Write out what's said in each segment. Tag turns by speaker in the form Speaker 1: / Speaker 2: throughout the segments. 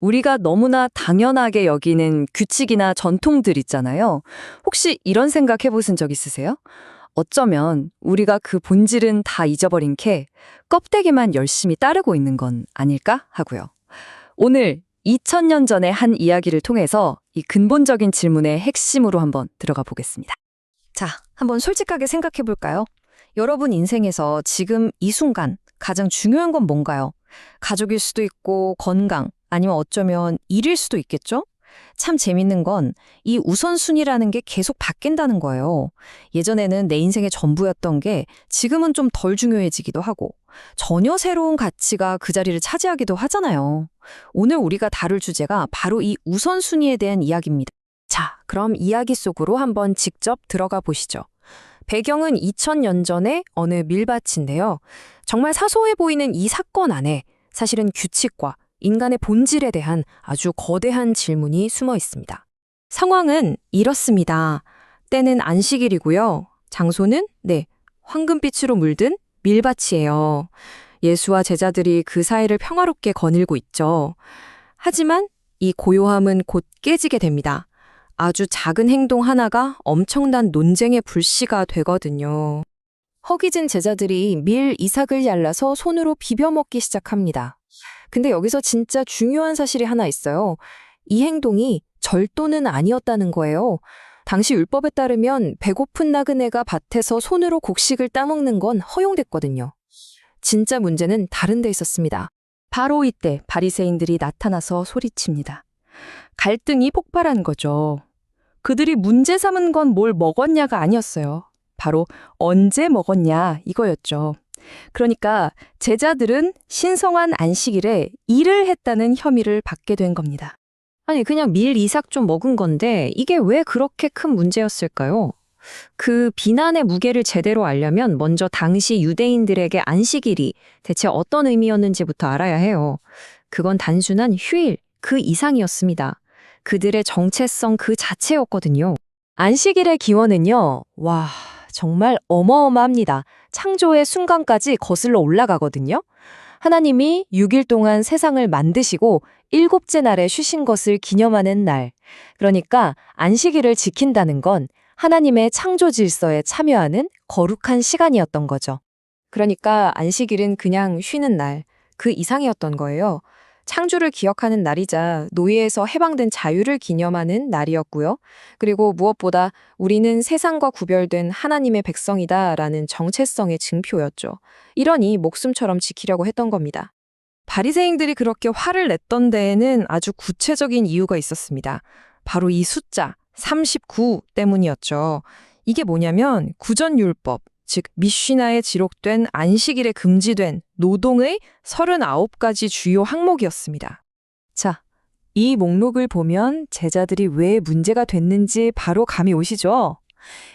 Speaker 1: 우리가 너무나 당연하게 여기는 규칙이나 전통들 있잖아요. 혹시 이런 생각 해보신 적 있으세요? 어쩌면 우리가 그 본질은 다 잊어버린 캐 껍데기만 열심히 따르고 있는 건 아닐까 하고요. 오늘 2000년 전의 한 이야기를 통해서 이 근본적인 질문의 핵심으로 한번 들어가 보겠습니다.
Speaker 2: 자, 한번 솔직하게 생각해 볼까요? 여러분 인생에서 지금 이 순간 가장 중요한 건 뭔가요? 가족일 수도 있고 건강, 아니면 어쩌면 일일 수도 있겠죠? 참 재밌는 건 이 우선순위라는 게 계속 바뀐다는 거예요. 예전에는 내 인생의 전부였던 게 지금은 좀 덜 중요해지기도 하고 전혀 새로운 가치가 그 자리를 차지하기도 하잖아요. 오늘 우리가 다룰 주제가 바로 이 우선순위에 대한 이야기입니다. 자, 그럼 이야기 속으로 한번 직접 들어가 보시죠. 배경은 2000년 전의 어느 밀밭인데요. 정말 사소해 보이는 이 사건 안에 사실은 규칙과 인간의 본질에 대한 아주 거대한 질문이 숨어 있습니다. 상황은 이렇습니다. 때는 안식일이고요. 장소는 네, 황금빛으로 물든 밀밭이에요. 예수와 제자들이 그 사이를 평화롭게 거닐고 있죠. 하지만 이 고요함은 곧 깨지게 됩니다. 아주 작은 행동 하나가 엄청난 논쟁의 불씨가 되거든요. 허기진 제자들이 밀 이삭을 잘라서 손으로 비벼 먹기 시작합니다. 근데 여기서 진짜 중요한 사실이 하나 있어요. 이 행동이 절도는 아니었다는 거예요. 당시 율법에 따르면 배고픈 나그네가 밭에서 손으로 곡식을 따먹는 건 허용됐거든요. 진짜 문제는 다른 데 있었습니다. 바로 이때 바리새인들이 나타나서 소리칩니다. 갈등이 폭발한 거죠. 그들이 문제 삼은 건 뭘 먹었냐가 아니었어요. 바로 언제 먹었냐 이거였죠. 그러니까 제자들은 신성한 안식일에 일을 했다는 혐의를 받게 된 겁니다. 아니 그냥 밀 이삭 좀 먹은 건데 이게 왜 그렇게 큰 문제였을까요? 그 비난의 무게를 제대로 알려면 먼저 당시 유대인들에게 안식일이 대체 어떤 의미였는지부터 알아야 해요. 그건 단순한 휴일 그 이상이었습니다. 그들의 정체성 그 자체였거든요. 안식일의 기원은요. 와, 정말 어마어마합니다. 창조의 순간까지 거슬러 올라가거든요. 하나님이 6일 동안 세상을 만드시고 일곱째 날에 쉬신 것을 기념하는 날. 그러니까 안식일을 지킨다는 건 하나님의 창조 질서에 참여하는 거룩한 시간이었던 거죠. 그러니까 안식일은 그냥 쉬는 날, 그 이상이었던 거예요. 창조를 기억하는 날이자 노예에서 해방된 자유를 기념하는 날이었고요. 그리고 무엇보다 우리는 세상과 구별된 하나님의 백성이다 라는 정체성의 증표였죠. 이러니 목숨처럼 지키려고 했던 겁니다. 바리새인들이 그렇게 화를 냈던 데에는 아주 구체적인 이유가 있었습니다. 바로 이 숫자 39 때문이었죠. 이게 뭐냐면 구전율법, 즉 미쉬나에 기록된 안식일에 금지된 노동의 39가지 주요 항목이었습니다. 자, 이 목록을 보면 제자들이 왜 문제가 됐는지 바로 감이 오시죠?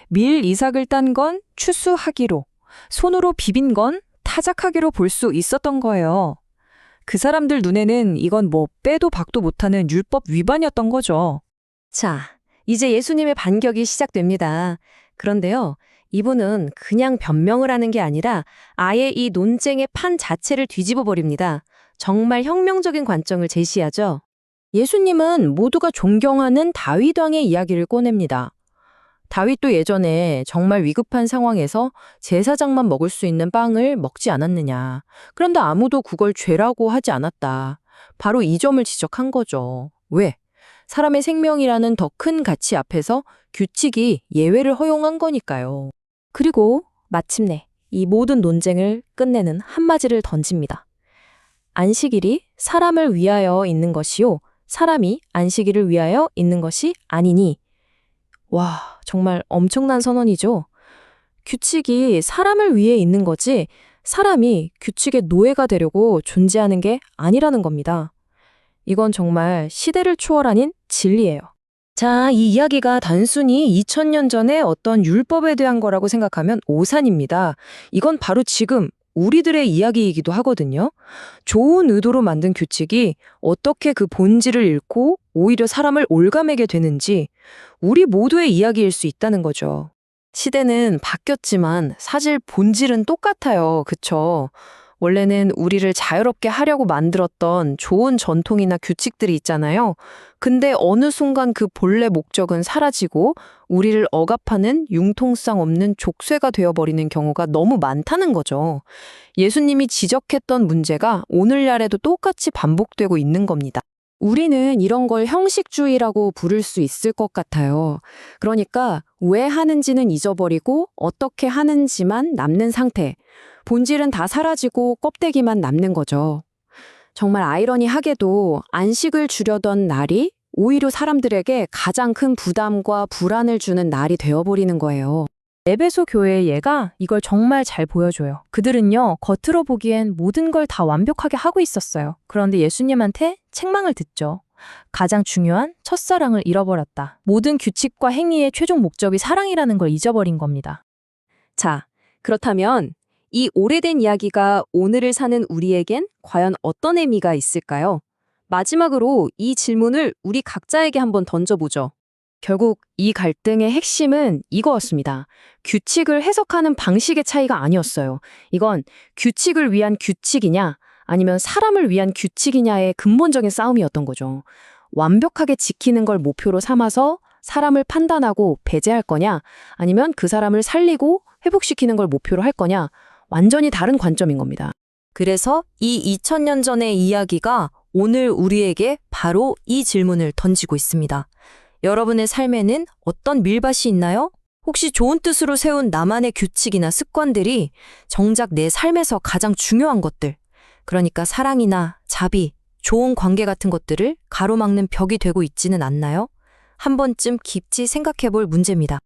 Speaker 2: 밀 이삭을 딴 건 추수하기로, 손으로 비빈 건 타작하기로 볼 수 있었던 거예요. 그 사람들 눈에는 이건 뭐 빼도 박도 못하는 율법 위반이었던 거죠. 자, 이제 예수님의 반격이 시작됩니다. 그런데요, 이분은 그냥 변명을 하는 게 아니라 아예 이 논쟁의 판 자체를 뒤집어 버립니다. 정말 혁명적인 관점을 제시하죠. 예수님은 모두가 존경하는 다윗 왕의 이야기를 꺼냅니다. 다윗도 예전에 정말 위급한 상황에서 제사장만 먹을 수 있는 빵을 먹지 않았느냐. 그런데 아무도 그걸 죄라고 하지 않았다. 바로 이 점을 지적한 거죠. 왜? 사람의 생명이라는 더 큰 가치 앞에서 규칙이 예외를 허용한 거니까요. 그리고 마침내 이 모든 논쟁을 끝내는 한마디를 던집니다. 안식일이 사람을 위하여 있는 것이요. 사람이 안식일을 위하여 있는 것이 아니니. 와, 정말 엄청난 선언이죠. 규칙이 사람을 위해 있는 거지, 사람이 규칙의 노예가 되려고 존재하는 게 아니라는 겁니다. 이건 정말 시대를 초월하는 진리예요. 자, 이 이야기가 단순히 2000년 전에 어떤 율법에 대한 거라고 생각하면 오산입니다. 이건 바로 지금 우리들의 이야기이기도 하거든요. 좋은 의도로 만든 규칙이 어떻게 그 본질을 잃고 오히려 사람을 올가매게 되는지 우리 모두의 이야기일 수 있다는 거죠. 시대는 바뀌었지만 사실 본질은 똑같아요. 그쵸? 원래는 우리를 자유롭게 하려고 만들었던 좋은 전통이나 규칙들이 있잖아요. 근데 어느 순간 그 본래 목적은 사라지고 우리를 억압하는 융통성 없는 족쇄가 되어버리는 경우가 너무 많다는 거죠. 예수님이 지적했던 문제가 오늘날에도 똑같이 반복되고 있는 겁니다. 우리는 이런 걸 형식주의라고 부를 수 있을 것 같아요. 그러니까 왜 하는지는 잊어버리고 어떻게 하는지만 남는 상태. 본질은 다 사라지고 껍데기만 남는 거죠. 정말 아이러니하게도 안식을 주려던 날이 오히려 사람들에게 가장 큰 부담과 불안을 주는 날이 되어버리는 거예요.
Speaker 3: 에베소 교회의 예가 이걸 정말 잘 보여줘요. 그들은요, 겉으로 보기엔 모든 걸 다 완벽하게 하고 있었어요. 그런데 예수님한테 책망을 듣죠. 가장 중요한 첫사랑을 잃어버렸다. 모든 규칙과 행위의 최종 목적이 사랑이라는 걸 잊어버린 겁니다.
Speaker 4: 자, 그렇다면 이 오래된 이야기가 오늘을 사는 우리에겐 과연 어떤 의미가 있을까요? 마지막으로 이 질문을 우리 각자에게 한번 던져보죠.
Speaker 2: 결국 이 갈등의 핵심은 이거였습니다. 규칙을 해석하는 방식의 차이가 아니었어요. 이건 규칙을 위한 규칙이냐, 아니면 사람을 위한 규칙이냐의 근본적인 싸움이었던 거죠. 완벽하게 지키는 걸 목표로 삼아서 사람을 판단하고 배제할 거냐, 아니면 그 사람을 살리고 회복시키는 걸 목표로 할 거냐, 완전히 다른 관점인 겁니다.
Speaker 5: 그래서 이 2000년 전의 이야기가 오늘 우리에게 바로 이 질문을 던지고 있습니다. 여러분의 삶에는 어떤 밀밭이 있나요? 혹시 좋은 뜻으로 세운 나만의 규칙이나 습관들이 정작 내 삶에서 가장 중요한 것들, 그러니까 사랑이나 자비, 좋은 관계 같은 것들을 가로막는 벽이 되고 있지는 않나요? 한 번쯤 깊이 생각해 볼 문제입니다.